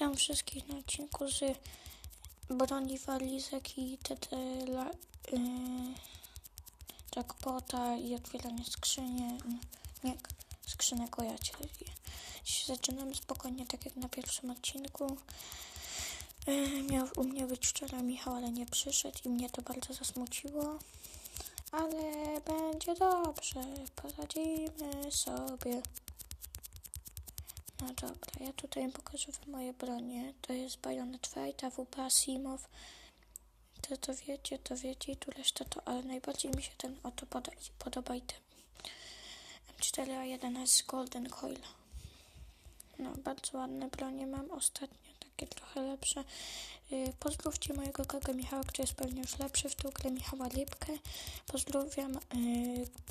Witam wszystkich na odcinku z broni walizek i TT la, yy, jackpota i otwieranie skrzyni. Nie, skrzynek o jacie. Dzisiaj zaczynamy spokojnie, tak jak na pierwszym odcinku. Yy, miał u mnie być wczoraj Michał, ale nie przyszedł i mnie to bardzo zasmuciło. Ale będzie dobrze, poradzimy sobie. No dobra, ja tutaj pokażę wam moje bronie. To jest Bayonet Fight, AWP Asimov. To to wiecie, to wiecie i tu reszta to, ale najbardziej mi się ten oto poda, podoba i ten M4A1 z Golden Coil. No, bardzo ładne bronie mam ostatnio, takie trochę lepsze. Yy, Pozdrówcie mojego kolegę Michała, który jest pewnie już lepszy w tą Michała Lipkę. Pozdrawiam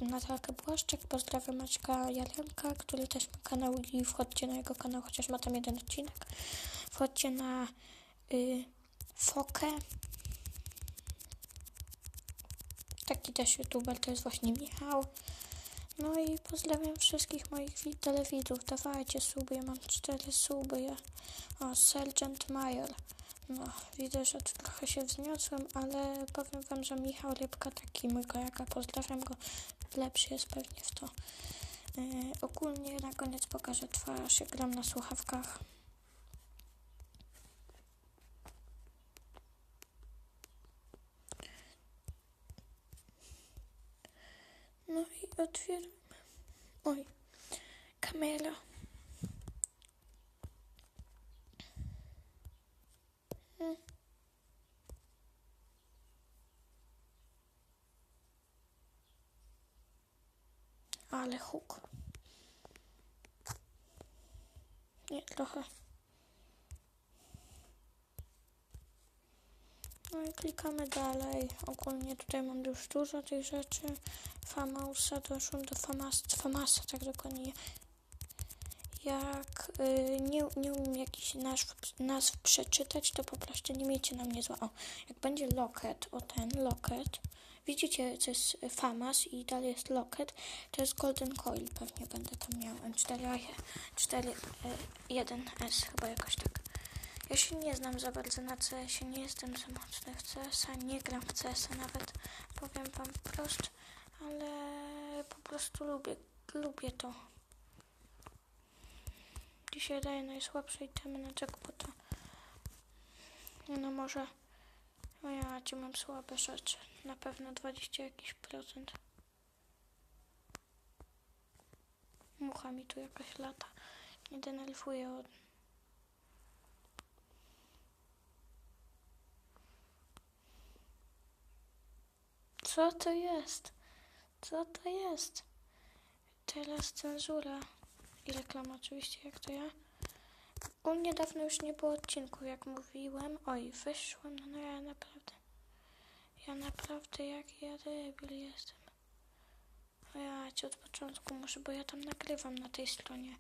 yy, Natalkę Błaszczak, pozdrawiam Maćka Jarenka, który też ma kanał i wchodźcie na jego kanał, chociaż ma tam jeden odcinek. Wchodźcie na yy, Fokę. Taki też youtuber, to jest właśnie Michał. No i pozdrawiam wszystkich moich wi- telewidzów. Dawajcie suby, ja mam cztery suby. Ja... O, Sergeant Major. No, widzę, że trochę się wzniosłem, ale powiem wam, że Michał Rybka, taki mój kolega, pozdrawiam go, lepszy jest pewnie w to. Yy, ogólnie na koniec pokażę twarz, jak gram na słuchawkach. No i otwieram. Oj, kamera. Mm. Ale huk. Nie, trochę. No i klikamy dalej. Ogólnie tutaj mam już dużo tych rzeczy. Famausa, doszłam do Famas, Famasa, tak dokładnie. Jak y, nie, nie umiem jakichś nazw, nazw przeczytać, to po prostu nie miejcie na mnie zła. O, jak będzie Locket, o ten Locket, widzicie, co jest Famas i dalej jest Locket, to jest Golden Coil, pewnie będę tam miał M4, 4, 1S, chyba jakoś tak. Ja się nie znam za bardzo na CS, nie jestem za mocny w CS-a, nie gram w CS-a nawet, powiem wam wprost, ale po prostu lubię, lubię to. Dzisiaj daję najsłabsze itemy na jackpota. No może, o ja cię mam słabe rzeczy, na pewno 20 jakiś procent. Mucha mi tu jakaś lata, nie denerwuje od Co to jest? Co to jest? Teraz cenzura i reklama oczywiście, jak to ja. U mnie dawno już nie było odcinku, jak mówiłem. Oj, wyszłam, no, no ja naprawdę. Ja naprawdę jak ja debil jestem. O ja cię od początku muszę, bo ja tam nagrywam na tej stronie.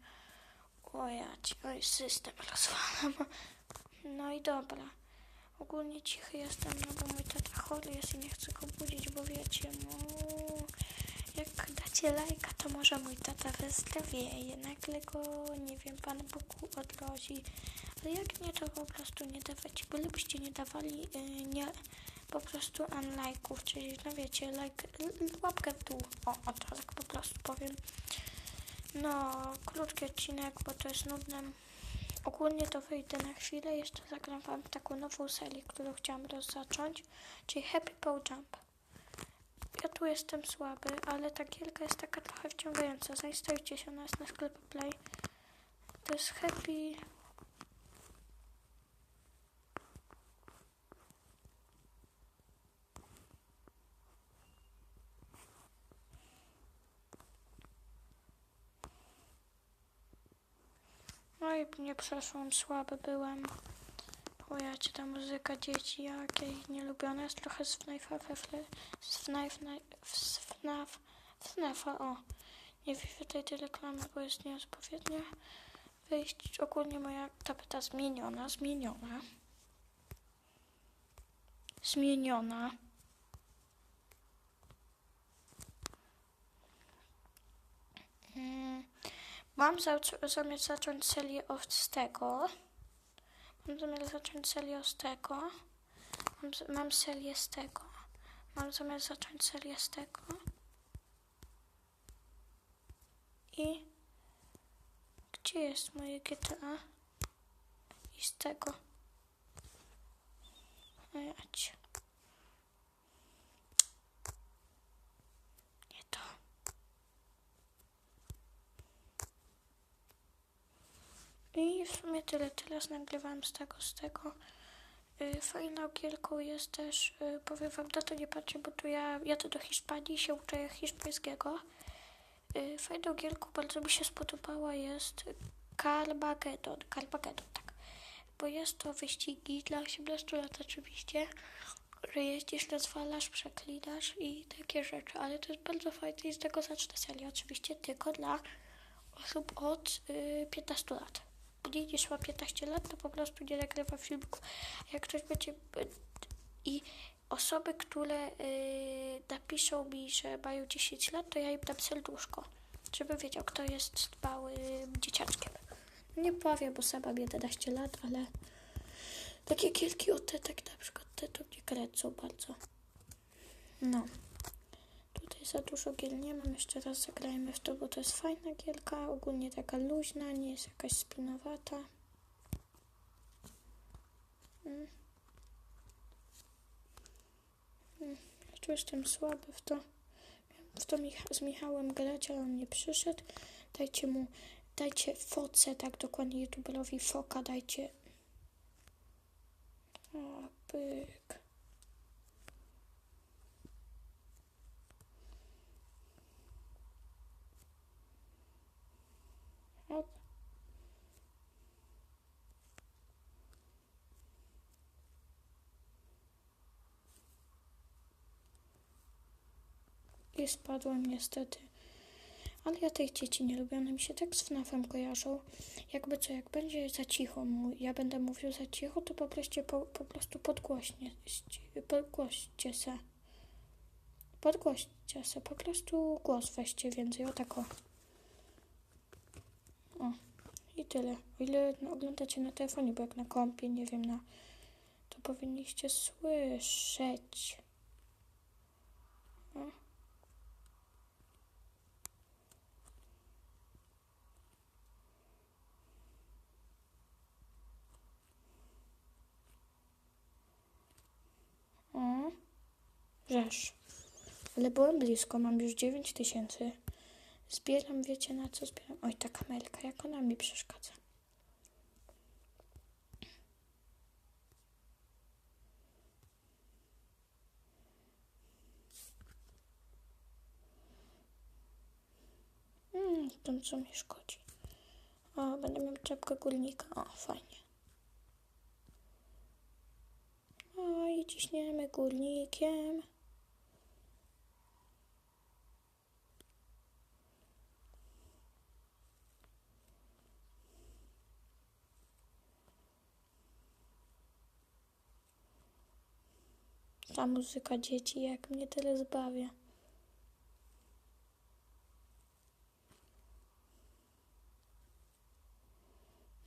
O ja cię, oj system rozwalam. No i dobra. Ogólnie cichy jestem, no bo mój tata chory jest i nie chcę go budzić, bo wiecie, no jak dacie lajka, to może mój tata wyzdrowieje, nagle go, nie wiem, Pan Bóg odrodzi, ale jak nie, to po prostu nie dawać, bo byście nie dawali, yy, nie, po prostu unlike'ów, czyli, no wiecie, like, łapkę w dół, o, o to tak po prostu powiem. No, krótki odcinek, bo to jest nudne. Ogólnie to wyjdę na chwilę, jeszcze zagram wam taką nową serię, którą chciałam rozzacząć, czyli Happy Pow Jump. Ja tu jestem słaby, ale ta gierka jest taka trochę wciągająca. Zainstalujcie się u nas na sklepie Play. To jest Happy... Nie przeszłam, słaby byłem. Pojacie ta muzyka dzieci, jakiej nielubiona jest trochę z FNAFa, z FNAF, z FNAF, FNAFa, o. Nie wyświetlaj tej reklamy, bo jest nieodpowiednia. Wyjść, ogólnie moja tapeta zmieniona, zmieniona. Zmieniona. Mam za- zamiar zacząć serię od tego, Mam zamiar zacząć serię z tego. Mam, mam serię z tego. Mam zamiar zacząć serię z tego. I gdzie jest moje GTA? I z tego. Ać. Nie to. I w sumie tyle. Teraz nagrywałem z tego, z tego. Y, Fajną gierką jest też, y, powiem wam, na to nie patrzcie, bo tu ja jadę do Hiszpanii, się uczę hiszpańskiego. Y, Fajną gierką bardzo mi się spodobała jest Carmageddon, Carmageddon, tak. Bo jest to wyścigi dla 18 lat oczywiście, że jeździsz, rozwalasz, przeklinasz i takie rzeczy, ale to jest bardzo fajne i z tego zacznę serię oczywiście tylko dla osób od y, 15 lat. Niż ma 15 lat, to po prostu nie nagrywa filmiku. Jak ktoś będzie... I osoby, które y, napiszą mi, że mają 10 lat, to ja im dam serduszko, żeby wiedział, kto jest małym dzieciaczkiem. Nie powiem, bo sama mam 11 lat, ale takie te, tak na przykład te, to mnie kręcą bardzo. No. Za dużo gier nie mam, jeszcze raz zagrajmy w to, bo to jest fajna gierka, ogólnie taka luźna, nie jest jakaś spinowata. Mm. Mm. Ja tu jestem słaby w to. W to Micha- z Michałem grać, ale on nie przyszedł. Dajcie mu, dajcie foce, tak dokładnie youtuberowi foka, dajcie. O, pyk. I spadłem niestety. Ale ja tych dzieci nie lubię, one mi się tak z FNAF-em kojarzą. Jakby co, jak będzie za cicho, ja będę mówił za cicho, to po prostu, po, po prostu podgłośnie, podgłoście se. Podgłoście se, po prostu głos weźcie więcej, o tak o. O, i tyle. O ile no, oglądacie na telefonie, bo jak na kompie, nie wiem, na... To powinniście słyszeć. O. O. Rzesz. Ale byłem blisko, mam już 9 tysięcy. Zbieram, wiecie na co zbieram? Oj, ta kamelka, jak ona mi przeszkadza. Mm, to co mi szkodzi. O, będę miał czapkę górnika. O, fajnie. O, i ciśniemy górnikiem. Ta muzyka dzieci, jak mnie tyle zbawia.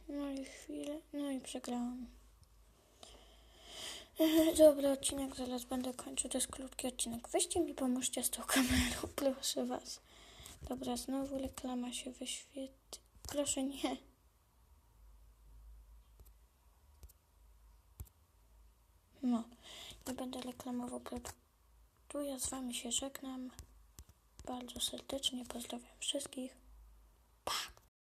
No i chwilę, no i przegrałam. Ech, Dobra, odcinek zaraz będę kończył, to jest krótki odcinek. Weźcie mi, pomóżcie z tą kamerą, proszę was. Dobra, znowu reklama się wyświetli. Proszę nie. No, nie będę reklamował produktu. Ja z wami się żegnam. Bardzo serdecznie pozdrawiam wszystkich.